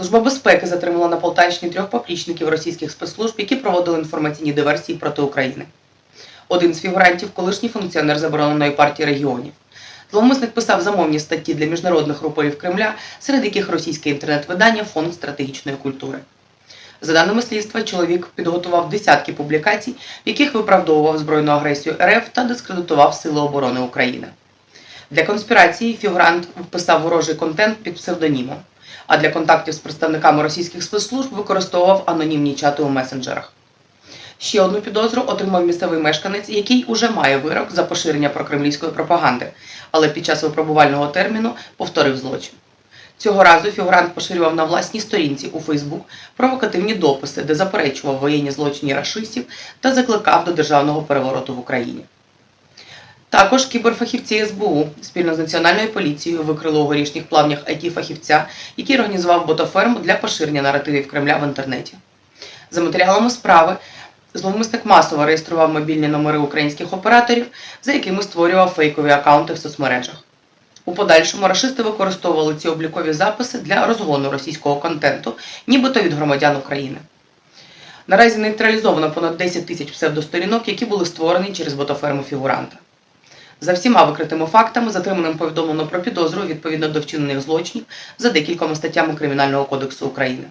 Служба безпеки затримала на Полтавщині трьох поплічників російських спецслужб, які проводили інформаційні диверсії проти України. Один з фігурантів колишній функціонер забороненої партії регіонів. Зловмисник писав замовні статті для міжнародних рупорів Кремля, серед яких російське інтернет-видання Фонд стратегічної культури. За даними слідства, чоловік підготував десятки публікацій, в яких виправдовував збройну агресію РФ та дискредитував Сили оборони України. Для конспірації фігурант вписав ворожий контент під псевдонімом, а для контактів з представниками російських спецслужб використовував анонімні чати у месенджерах. Ще одну підозру отримав місцевий мешканець, який уже має вирок за поширення прокремлівської пропаганди, але під час випробувального терміну повторив злочин. Цього разу фігурант поширював на власній сторінці у Фейсбук провокативні дописи, де заперечував воєнні злочини рашистів та закликав до державного перевороту в Україні. Також кіберфахівці СБУ спільно з національною поліцією викрили у горішніх плавнях it фахівця який організував ботоферму для поширення наративів Кремля в інтернеті. За матеріалами справи, зловмисник масово реєстрував мобільні номери українських операторів, за якими створював фейкові акаунти в соцмережах. У подальшому рашисти використовували ці облікові записи для розгону російського контенту, нібито від громадян України. Наразі нейтралізовано понад 10 тисяч псевдосторінок, які були створені через ботоферму фігуранта. За всіма викритими фактами затриманим повідомлено про підозру відповідно до вчинених злочинів за декількома статтями Кримінального кодексу України.